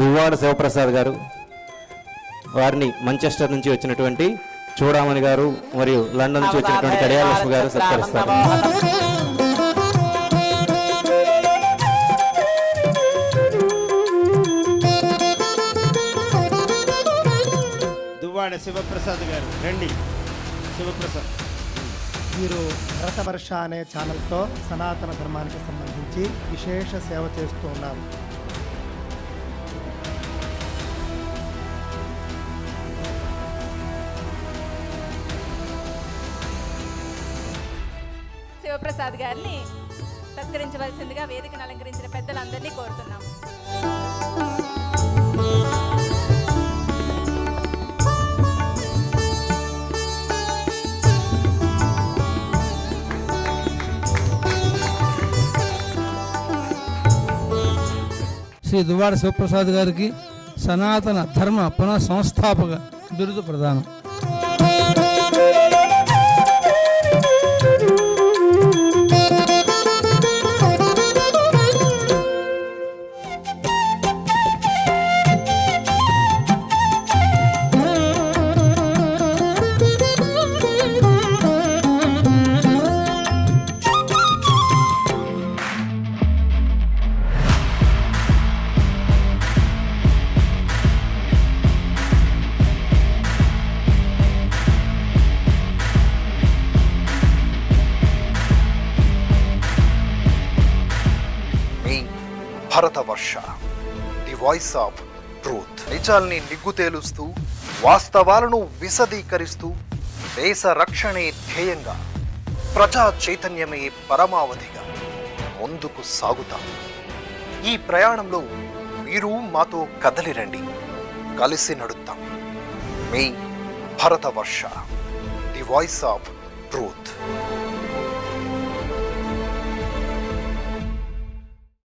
దువ్వాడ శివప్రసాద్ గారు వారిని మంచెస్టర్ నుంచి వచ్చినటువంటి చూడామణి గారు మరియు లండన్ నుంచి వచ్చినటువంటి కడియాల లక్ష్మి గారు సత్కరిస్తారు. దువ్వాడ శివప్రసాద్ గారు రండి. శివప్రసాద్. వీరు భరతవర్ష అనే ఛానల్తో సనాతన ధర్మానికి సంబంధించి విశేష సేవ చేస్తూ ఉన్నారు. శివప్రసాద్ గారిని సత్కరించవలసిందిగా వేదికను అలంకరించిన పెద్దలందరినీ కోరుతున్నాం. శ్రీ దువ్వాడ శివప్రసాద్ గారికి సనాతన ధర్మ పునః సంస్థాపక బిరుదు ప్రదానం. Bharatavarsha. The voice of truth నిజాల్ని నిగ్గు తేలుస్తూ వాస్తవాలను విశదీకరిస్తూ దేశ రక్షణే ధ్యేయంగా ప్రజా చైతన్యమే పరమావధిగా ముందుకు సాగుతాం. ఈ ప్రయాణంలో మీరు మాతో కదలిరండి కలిసి నడుద్దాం. మీ Bharatavarsha. The voice of truth